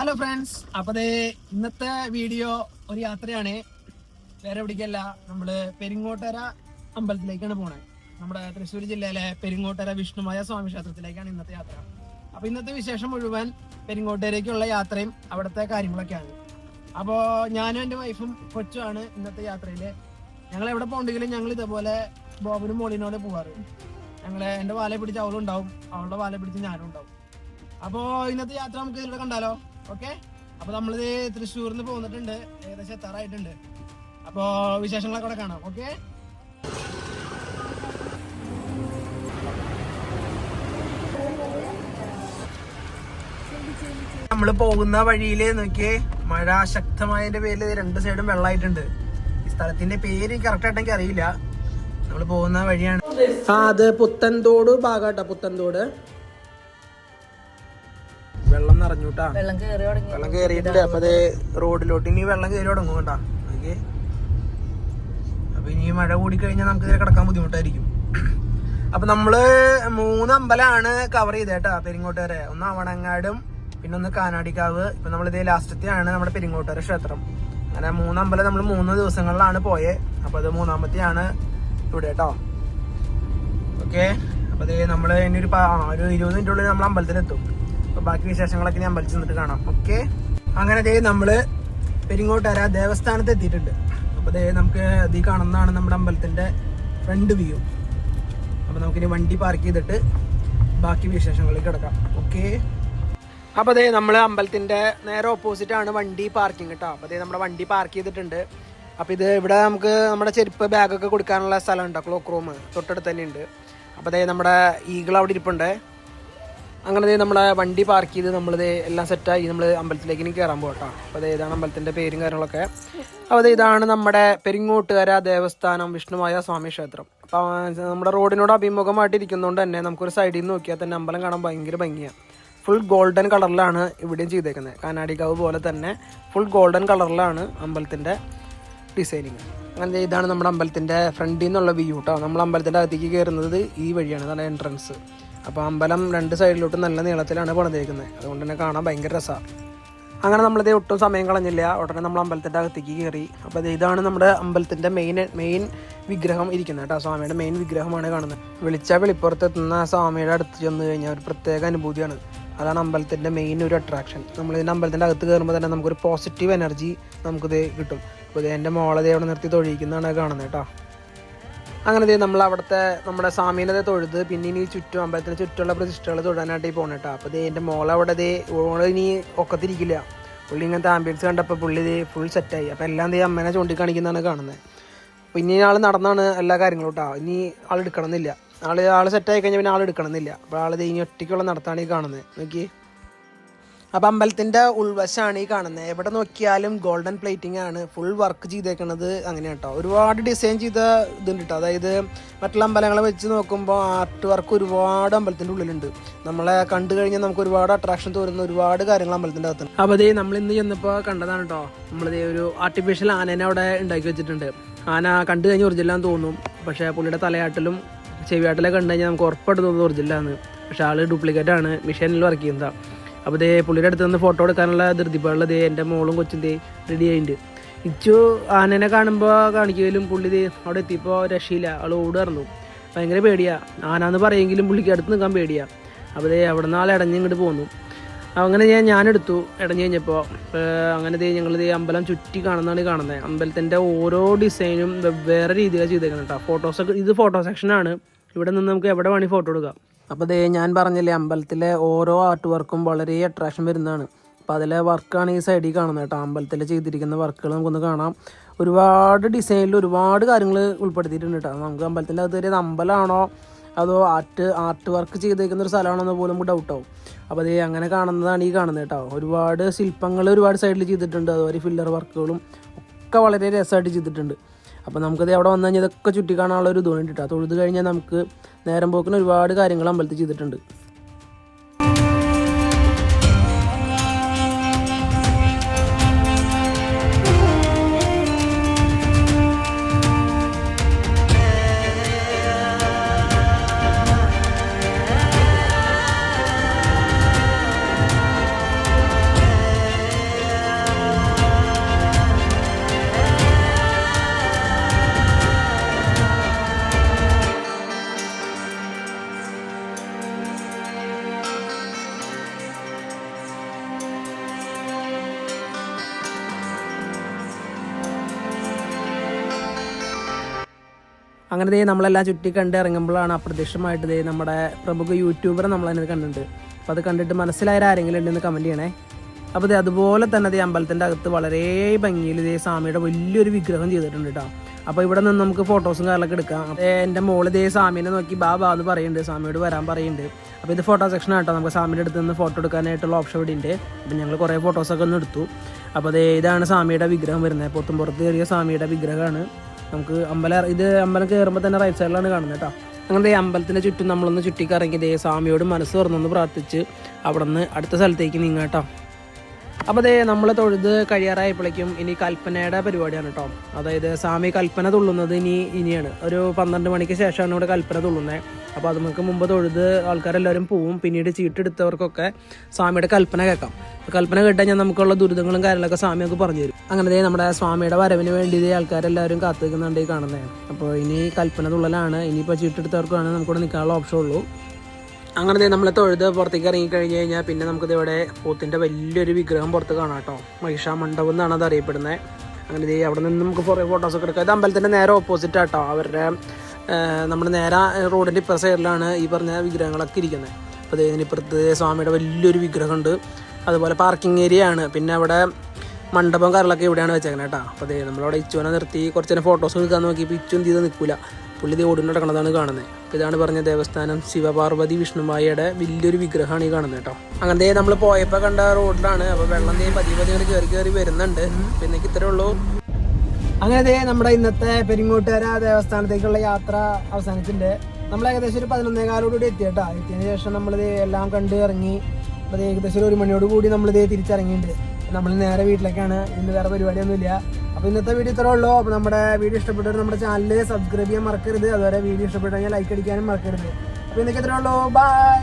Hello friends അപ്പോൾ ഇന്നത്തെ video ഒരു യാത്രയാണ്. വേറെ എവിടേക്കല്ല നമ്മൾ പെരിങ്ങോട്ടര അമ്പലത്തിലേക്കാണ് പോണേ. നമ്മുടെ തൃശ്ശൂർ ജില്ലയിലെ പെരിങ്ങോട്ടര വിഷ്ണുമായ സ്വാമി ക്ഷേത്രത്തിലേക്കാണ് ഇന്നത്തെ യാത്ര. അപ്പൊ ഇന്നത്തെ വിശേഷം മുഴുവൻ പെരിങ്ങോട്ടരേക്കുള്ള യാത്രയും അവിടുത്തെ കാര്യങ്ങളൊക്കെയാണ്. അപ്പോ ഞാനും എന്റെ വൈഫും കൊച്ചുമാണ് ഇന്നത്തെ യാത്രയിൽ. ഞങ്ങൾ എവിടെ പോകണ്ടെങ്കിലും ഞങ്ങൾ ഇതേപോലെ ബോബനും മോളിനോട് പോവാറ്. ഞങ്ങളെ എന്റെ വാലെ പിടിച്ച് അവളുണ്ടാവും. അവളുടെ വാലെ പിടിച്ച് ഞാനും ഉണ്ടാവും. അപ്പോ ഇന്നത്തെ യാത്ര നമുക്ക് ഇതിലൂടെ കണ്ടാലോ? ഓക്കെ? അപ്പൊ നമ്മളിത് തൃശ്ശൂരിൽ നിന്ന് പോന്നിട്ടുണ്ട്. ഏകദേശം എത്താറായിട്ടുണ്ട്. അപ്പോ വിശേഷങ്ങളൊക്കെ അവിടെ കാണാം. ഓക്കെ? നമ്മൾ പോകുന്ന വഴിയിൽ നോക്കിയേ മഴ ശക്തമായതിന്റെ പേരിൽ രണ്ട് സൈഡും വെള്ളമായിട്ടുണ്ട്. ഈ സ്ഥലത്തിന്റെ പേര് കറക്റ്റ് ആയിട്ട് എനിക്ക് അറിയില്ല. നമ്മൾ പോകുന്ന വഴിയാണ്. ആ അത് പുത്തൻതോട് ഭാഗാട്ടാ പുത്തൻതോട്. വെള്ളം നിറഞ്ഞൂട്ടാ. വെള്ളം കയറി തുടങ്ങി. വെള്ളം കയറിയിട്ടുണ്ട് അപ്പൊ അത് റോഡിലോട്ട് ഇനി വെള്ളം കയറി തുടങ്ങും കേട്ടാ. ഓക്കെ. അപ്പൊ ഇനി മഴ കൂടി കഴിഞ്ഞാൽ നമുക്ക് ഇതിൽ കിടക്കാൻ ബുദ്ധിമുട്ടായിരിക്കും. അപ്പൊ നമ്മൾ മൂന്ന് അമ്പലമാണ് കവർ ചെയ്തേട്ടാ പെരിങ്ങോട്ടുകര. ഒന്ന് അവണങ്ങാടും പിന്നെ ഒന്ന് കാനാടിക്കാവ്. ഇപ്പൊ നമ്മൾ ഇതേ ലാസ്റ്റത്തെയാണ് നമ്മുടെ പെരിങ്ങോട്ടുകര ക്ഷേത്രം. അങ്ങനെ മൂന്ന് അമ്പലം നമ്മൾ മൂന്ന് ദിവസങ്ങളിലാണ് പോയെ. അപ്പൊ അത് മൂന്നാമത്തെയാണ് ഇവിടെ കേട്ടോ. ഓക്കെ. അപ്പൊ അതേ നമ്മൾ ഇനി ഒരു ഒരു ഇരുപത് മിനിറ്റ് ഉള്ളിൽ നമ്മൾ അമ്പലത്തിലെത്തും. അപ്പൊ ബാക്കി വിശേഷങ്ങളൊക്കെ ഞാൻ വലിച്ചു നിന്നിട്ട് കാണാം. ഓക്കെ? അങ്ങനെ ദേ നമ്മൾ പെരിങ്ങോട്ടര ദേവസ്ഥാനത്ത് എത്തിയിട്ടുണ്ട്. അപ്പൊ ദേ നമുക്ക് ഈ കാണുന്നതാണ് നമ്മുടെ അമ്പലത്തിന്റെ ഫ്രണ്ട് വ്യൂ. അപ്പൊ നമുക്കിനി വണ്ടി പാർക്ക് ചെയ്തിട്ട് ബാക്കി വിശേഷങ്ങളിൽ കിടക്കാം. ഓക്കെ? അപ്പൊ അതെ നമ്മൾ അമ്പലത്തിന്റെ നേരെ ഓപ്പോസിറ്റ് ആണ് വണ്ടി പാർക്കിംഗ് കേട്ടോ. അപ്പൊ അതെ നമ്മുടെ വണ്ടി പാർക്ക് ചെയ്തിട്ടുണ്ട്. അപ്പൊ ഇത് ഇവിടെ നമുക്ക് നമ്മുടെ ചെരുപ്പ് ബാഗൊക്കെ കൊടുക്കാനുള്ള സ്ഥലം ഉണ്ടോ ക്ലോക്ക് റൂം തൊട്ടടുത്ത് തന്നെ ഉണ്ട് അപ്പൊ അതെ നമ്മുടെ ഈഗിൾ അവിടെ ഇരിപ്പുണ്ട്. അങ്ങനെ നമ്മളെ വണ്ടി പാർക്ക് ചെയ്ത് നമ്മളിത് എല്ലാം സെറ്റായി നമ്മൾ അമ്പലത്തിലേക്ക് ഇനി കയറാൻ പോകട്ടോ അപ്പോൾ ഇതാണ് അമ്പലത്തിന്റെ പേരും കാര്യങ്ങളൊക്കെ. അപ്പോൾ ഇതാണ് നമ്മുടെ പെരിങ്ങോട്ടുകര ദേവസ്ഥാനം വിഷ്ണുമായ സ്വാമി ക്ഷേത്രം. അപ്പോൾ നമ്മുടെ റോഡിനോട് അഭിമുഖമായിട്ട് ഇരിക്കുന്നതുകൊണ്ട് തന്നെ നമുക്കൊരു സൈഡിൽ നിന്ന് നോക്കിയാൽ തന്നെ അമ്പലം കാണാൻ ഭയങ്കര ഭംഗിയാണ് ഫുൾ ഗോൾഡൻ കളറിലാണ് ഇവിടെയും ചെയ്തേക്കുന്നത് കാനാടിക്കാവ് പോലെ തന്നെ ഫുൾ ഗോൾഡൻ കളറിലാണ് അമ്പലത്തിന്റെ ഡിസൈനിങ് അങ്ങനെ ഇതാണ് നമ്മുടെ അമ്പലത്തിന്റെ ഫ്രണ്ടിൽ നിന്നുള്ള വ്യൂ കേട്ടോ നമ്മൾ അമ്പലത്തിന്റെ അകത്തേക്ക് കയറുന്നത് ഈ വഴിയാണ് അതാണ് എൻട്രൻസ് അപ്പോൾ അമ്പലം രണ്ട് സൈഡിലോട്ടും നല്ല നീളത്തിലാണ് പണിതേക്കുന്നത് അതുകൊണ്ട് തന്നെ കാണാൻ ഭയങ്കര രസമാണ് അങ്ങനെ നമ്മളിത് ഒട്ടും സമയം കളഞ്ഞില്ല. ഉടനെ നമ്മൾ അമ്പലത്തിന്റെ അകത്തേക്ക് കയറി അപ്പോൾ ഇതാണ് നമ്മുടെ അമ്പലത്തിന്റെ മെയിൻ മെയിൻ വിഗ്രഹം ഇരിക്കുന്നത് കേട്ടോ. സ്വാമിയുടെ മെയിൻ വിഗ്രഹമാണ് കാണുന്നത് വിളിച്ചാൽ വെളിപ്പുറത്ത് എത്തുന്ന സ്വാമിയുടെ അടുത്ത് ചെന്ന് കഴിഞ്ഞാൽ ഒരു പ്രത്യേക അനുഭൂതിയാണ്. അതാണ് അമ്പലത്തിന്റെ മെയിൻ ഒരു അട്രാക്ഷൻ നമ്മൾ ഇതിന്റെ അമ്പലത്തിന്റെ അകത്ത് കയറുമ്പോൾ തന്നെ നമുക്കൊരു പോസിറ്റീവ് എനർജി നമുക്കിത് കിട്ടും. അപ്പോൾ ഇത് എന്റെ മോളതേ അവിടെ നിർത്തി തൊഴിയിക്കുന്നതാണ് കാണുന്നത് കേട്ടോ. അങ്ങനെ നമ്മൾ അവിടുത്തെ നമ്മുടെ സ്വാമീനെ തൊഴുത് പിന്നെ ഇനി ചുറ്റും അമ്പലത്തിന് ചുറ്റുമുള്ള പ്രതിഷ്ഠകൾ തൊഴാനായിട്ട് പോകണം കേട്ടോ അപ്പോൾ എന്റെ മോളെ അവിടെ ദേ ഓൾ ഇനി ഒക്കത്തിരിക്കില്ല. പുള്ളി ഇങ്ങനത്തെ ആംബിയൻസ് കണ്ടപ്പോൾ പുള്ളി ഇത് ഫുൾ സെറ്റായി അപ്പോൾ എല്ലാം ദേ അമ്മേനെ ചൂണ്ടിക്കാണിക്കുന്നതാണ് കാണുന്നത് അപ്പോൾ ഇനി ആൾ നടന്നാണ് എല്ലാ കാര്യങ്ങളും കേട്ടോ ഇനി ആൾ എടുക്കണമെന്നില്ല. ആൾ ആൾ സെറ്റായി കഴിഞ്ഞാൽ പിന്നെ ആൾ എടുക്കണമെന്നില്ല. അപ്പോൾ ആൾ ഇനി ഒറ്റയ്ക്കുള്ള നടത്താണ് ഈ കാണുന്നത് നോക്കി അപ്പം അമ്പലത്തിന്റെ ഉൾവശമാണ് ഈ കാണുന്നത് എവിടെ നോക്കിയാലും ഗോൾഡൻ പ്ലേറ്റിംഗ് ആണ്. ഫുൾ വർക്ക് ചെയ്തേക്കണത് അങ്ങനെ കേട്ടോ ഒരുപാട് ഡിസൈൻ ചെയ്ത ഇതുണ്ട് കേട്ടോ അതായത് മറ്റുള്ള അമ്പലങ്ങളെ വെച്ച് നോക്കുമ്പോൾ ആർട്ട് വർക്ക് ഒരുപാട് അമ്പലത്തിന്റെ ഉള്ളിലുണ്ട്. നമ്മളെ കണ്ടു കഴിഞ്ഞാൽ നമുക്ക് ഒരുപാട് അട്രാക്ഷൻ തോന്നുന്ന ഒരുപാട് കാര്യങ്ങൾ അമ്പലത്തിന്റെ അകത്തുണ്ട്. അപ്പോൾ അതേ നമ്മൾ ഇന്ന് ചെന്നപ്പോൾ കണ്ടതാണ് കേട്ടോ നമ്മളിതേ ഒരു ആർട്ടിഫിഷ്യൽ ആനേനെ അവിടെ ഉണ്ടാക്കി വെച്ചിട്ടുണ്ട്. ആന കണ്ടു കഴിഞ്ഞ് ഒറിജിനലാന്ന് തോന്നും. പക്ഷേ പുള്ളിയുടെ തലയാട്ടിലും ചെവിയാട്ടിലൊക്കെ കണ്ടു കഴിഞ്ഞാൽ നമുക്ക് ഉറപ്പായിട്ട് തോന്നുന്നത് ഒറിജിനലാണ് പക്ഷേ ആൾ ഡ്യൂപ്ലിക്കേറ്റ് ആണ്. മെഷീനിൽ വർക്ക് ചെയ്യുന്നതാണ് അപ്പോൾ ദേ പുള്ളിയുടെ അടുത്ത് നിന്ന് ഫോട്ടോ എടുക്കാനുള്ള ധൃതിപ്പാടുള്ള ദേ എന്റെ മോളും കൊച്ചും ദേ റെഡി ആയിട്ടുണ്ട് ഇച്ചു ആനനെ കാണുമ്പോൾ കാണിക്കുകയും പുള്ളി ദേ അവിടെ എത്തിയപ്പോൾ രക്ഷയില്ല. അവൾ ഓടുകയായിരുന്നു ഭയങ്കര പേടിയാ. ആനാന്ന് പറയുമെങ്കിലും പുള്ളിക്ക് അടുത്ത് നിൽക്കാൻ പേടിയാ. അപ്പോൾ ദേ അവിടെ നിന്ന് ആൾ ഇടഞ്ഞ് ഇങ്ങോട്ട് പോന്നു. അങ്ങനെ ഞാൻ ഞാനെടുത്തു ഇടഞ്ഞു കഴിഞ്ഞപ്പോൾ അങ്ങനെ ദേ ഞങ്ങൾ ദേ അമ്പലം ചുറ്റി കാണുന്നതാണ് കാണുന്നത് അമ്പലത്തിന്റെ ഓരോ ഡിസൈനും വെവ്വേറെ രീതിയിലാണ് ചെയ്തേക്കുന്നത് കേട്ടോ ഫോട്ടോസൊക്കെ ഇത് ഫോട്ടോ സെക്ഷനാണ് ഇവിടെ നിന്ന് നമുക്ക് എവിടെ വേണമെങ്കിൽ ഫോട്ടോ എടുക്കാം. അപ്പോൾ ദേ ഞാൻ പറഞ്ഞില്ലേ അമ്പലത്തിലെ ഓരോ ആർട്ട് വർക്കും വളരെ അട്രാക്ഷൻ വരുന്നതാണ്. അപ്പോൾ അതിലെ വർക്കാണ് ഈ സൈഡിൽ കാണുന്നത് കേട്ടോ. അമ്പലത്തിൽ ചെയ്തിരിക്കുന്ന വർക്കുകൾ നമുക്കൊന്ന് കാണാം. ഒരുപാട് ഡിസൈനിൽ ഒരുപാട് കാര്യങ്ങൾ ഉൾപ്പെടുത്തിയിട്ടുണ്ട് കേട്ടോ. നമുക്ക് അമ്പലത്തിന്റെ അകത്ത് കയറിയത് അമ്പലമാണോ അതോ ആർട്ട് ആർട്ട് വർക്ക് ചെയ്തേക്കുന്ന ഒരു സ്ഥലമാണോ എന്ന് പോലും നമുക്ക് ഡൗട്ടാവും അപ്പോൾ അതേ അങ്ങനെ കാണുന്നതാണ് ഈ കാണുന്നത് കേട്ടോ. ഒരുപാട് ശില്പങ്ങൾ ഒരുപാട് സൈഡിൽ ചെയ്തിട്ടുണ്ട്. അതുപോലെ ഫില്ലർ വർക്കുകളും ഒക്കെ വളരെ രസമായിട്ട് ചെയ്തിട്ടുണ്ട്. അപ്പോൾ നമുക്കത് അവിടെ വന്നു കഴിഞ്ഞാൽ ഇതൊക്കെ ചുറ്റിക്കാണാനുള്ള ഒരു ഇത് വേണ്ടിയിട്ടാണ് തൊഴുത് കഴിഞ്ഞാൽ നമുക്ക് നേരം പോക്കിന് ഒരുപാട് കാര്യങ്ങൾ അമ്പലത്തിൽ ചെയ്തിട്ടുണ്ട്. അങ്ങനെ ദേ നമ്മളെല്ലാം ചുറ്റി കണ്ട് ഇറങ്ങുമ്പോഴാണ് അപ്രത്യക്ഷമായിട്ട് ദേ നമ്മുടെ പ്രമുഖ യൂട്യൂബറെ നമ്മളതിനത് കണ്ടിട്ടുണ്ട്. അപ്പോൾ അത് കണ്ടിട്ട് മനസ്സിലായ ആരെങ്കിലും ഉണ്ടെന്ന് കമന്റ് ചെയ്യണേ. അപ്പോൾ ഇത് അതുപോലെ തന്നെ ദേ അമ്പലത്തിന്റെ അകത്ത് വളരെ ഭംഗിയിൽ ഇതേ സ്വാമിയുടെ വലിയൊരു വിഗ്രഹം ചെയ്തിട്ടുണ്ട് കേട്ടോ അപ്പോൾ ഇവിടെ നിന്ന് നമുക്ക് ഫോട്ടോസും കാര്യങ്ങളൊക്കെ എടുക്കാം. എന്റെ മോൾ ദേ സ്വാമീനെ നോക്കി ബാ ബാ എന്ന് പറയുന്നുണ്ട് സ്വാമിയോട് വരാൻ പറയുന്നുണ്ട് അപ്പോൾ ഇത് ഫോട്ടോ സെക്ഷൻ ആട്ടോ നമുക്ക് സ്വാമിയുടെ അടുത്ത് നിന്ന് ഫോട്ടോ എടുക്കാനായിട്ടുള്ള ഓപ്ഷൻ ഇവിടെ ഉണ്ട് അപ്പോൾ ഞങ്ങൾ കുറേ ഫോട്ടോസൊക്കെ ഒന്ന് എടുത്തു. അപ്പോൾ അതേ ഇതാണ് സ്വാമിയുടെ വിഗ്രഹം വരുന്നത്. പൊത്തുംപുറത്ത് കയറിയ സ്വാമിയുടെ വിഗ്രഹമാണ്. നമുക്ക് അമ്പലം ഇത് അമ്പലം കയറുമ്പോൾ തന്നെ റൈറ്റ് സൈഡിലാണ് കാണുന്നത് കേട്ടോ. അങ്ങനെ ദേ അമ്പലത്തിന്റെ ചുറ്റും നമ്മളൊന്ന് ചുറ്റിക്കറങ്ങി ദേ സ്വാമിയോട് മനസ്സ് തുറന്നൊന്ന് പ്രാർത്ഥിച്ച് അവിടെ നിന്ന് അടുത്ത സ്ഥലത്തേക്ക് നീങ്ങാം കേട്ടോ. അപ്പോൾ ദേ നമ്മൾ തൊഴുത് കഴിയാറായപ്പോഴേക്കും ഇനി കൽപ്പനയുടെ പരിപാടിയാണ് കേട്ടോ അതായത് സ്വാമി കൽപ്പന തുള്ളുന്നത് ഇനി ഇനിയാണ്. ഒരു പന്ത്രണ്ട് മണിക്ക് ശേഷമാണ് ഇവിടെ കൽപ്പന തുള്ളുന്നത് അപ്പോൾ അത് നമുക്ക് മുമ്പ് തൊഴുത് ആൾക്കാരെല്ലാവരും പോവും. പിന്നീട് ചീട്ടെടുത്തവർക്കൊക്കെ സ്വാമിയുടെ കൽപ്പന കേൾക്കാം. കൽപ്പന കേട്ടുകഴിഞ്ഞാൽ നമുക്കുള്ള ദുരിതങ്ങളും കാര്യങ്ങളൊക്കെ സ്വാമി നമുക്ക് പറഞ്ഞു തരും. അങ്ങനെ നമ്മുടെ സ്വാമിയുടെ വരവിന് വേണ്ടി ആൾക്കാരെല്ലാവരും കാത്തു നിൽക്കുന്നുണ്ട് ഈ കാണുന്നത് അപ്പോൾ ഇനി കൽപ്പന തുള്ളലാണ്. ഇനിയിപ്പോൾ ചീട്ടെടുത്തവർക്കാണ് നമുക്കിവിടെ നിൽക്കാനുള്ള ഓപ്ഷൻ ഉള്ളൂ അങ്ങനെ നമ്മൾ തൊഴുത് പുറത്തേക്ക് ഇറങ്ങിക്കഴിഞ്ഞ് കഴിഞ്ഞാൽ പിന്നെ നമുക്കിത് ഇവിടെ പോത്തിന്റെ വലിയൊരു വിഗ്രഹം പുറത്ത് കാണാം കേട്ടോ. മഹിഷാ മണ്ഡപം എന്നാണ് അത് അറിയപ്പെടുന്നത് അങ്ങനെ ഇത് അവിടെ നിന്ന് നമുക്ക് കുറേ ഫോട്ടോസൊക്കെ എടുക്കാം. ഇത് അമ്പലത്തിന്റെ നേരെ ഓപ്പോസിറ്റ് ആട്ടോ അവരുടെ നമ്മൾ നേരെ റോഡിന്റെ ഇപ്പുറ സൈഡിലാണ് ഈ പറഞ്ഞ വിഗ്രഹങ്ങളൊക്കെ ഇരിക്കുന്നത്. അപ്പോൾ ഇതിനിപ്പുറത്ത് സ്വാമിയുടെ വലിയൊരു വിഗ്രഹമുണ്ട്. അതുപോലെ പാർക്കിംഗ് ഏരിയ ആണ്. പിന്നെ അവിടെ മണ്ഡപം കാര്യങ്ങളൊക്കെ ഇവിടെയാണ് വെച്ചേക്കുന്നത് കേട്ടോ. അപ്പോൾ ദേ നമ്മളവിടെ ഇച്ചുവിനെ നിർത്തി കുറച്ച് നേരം ഫോട്ടോസ് എടുക്കാൻ നോക്കിയപ്പോൾ ഇച്ചു എന്ത് ചെയ്ത്? നിൽക്കില്ല പുള്ളി ഇത് ഓടി നടക്കണതാണ് കാണുന്നത് അപ്പോൾ ഇതാണ് പറഞ്ഞ ദേവസ്ഥാനം ശിവപാർവതി വിഷ്ണുമായിയുടെ വലിയൊരു വിഗ്രഹമാണ് ഈ കാണുന്നത് കേട്ടോ. അങ്ങനെ ദേ നമ്മൾ പോയപ്പോൾ കണ്ട റോഡിലാണ്. അപ്പോൾ വെള്ളം തേ പതിയെ പതിയെ കയറി കയറി വരുന്നുണ്ട്. പിന്നെ ഇത്രേ ഉള്ളൂ. അങ്ങനെ നമ്മുടെ ഇന്നത്തെ പെരിങ്ങോട്ടുകര ദേവസ്ഥാനത്തേക്കുള്ള യാത്ര അവസാനിച്ചിട്ടുണ്ട്. നമ്മൾ ഏകദേശം ഒരു പതിനൊന്നേകാലോടുകൂടി എത്തിയട്ടാ എത്തിയതിനു ശേഷം നമ്മളിത് എല്ലാം കണ്ട് ഇറങ്ങി അപ്പോൾ ഏകദേശം ഒരു മണിയോട് കൂടി നമ്മളിത് തിരിച്ചിറങ്ങിയിട്ടുണ്ട്. നമ്മൾ നേരെ വീട്ടിലേക്കാണ്. ഇന്ന് വേറെ പരിപാടിയൊന്നുമില്ല. അപ്പോൾ ഇന്നത്തെ വീഡിയോ ഇത്രേ ഉള്ളൂ. അപ്പോൾ നമ്മുടെ വീഡിയോ ഇഷ്ടപ്പെട്ടവർ നമ്മുടെ ചാനൽ സബ്സ്ക്രൈബ് ചെയ്യാൻ മറക്കരുത്. അതുവരെ വീഡിയോ ഇഷ്ടപ്പെട്ടു കഴിഞ്ഞാൽ ലൈക്ക് അടിക്കാനും മറക്കരുത്. അപ്പോൾ ഇന്നൊക്കെ ഇത്രേ ഉള്ളൂ. ബൈ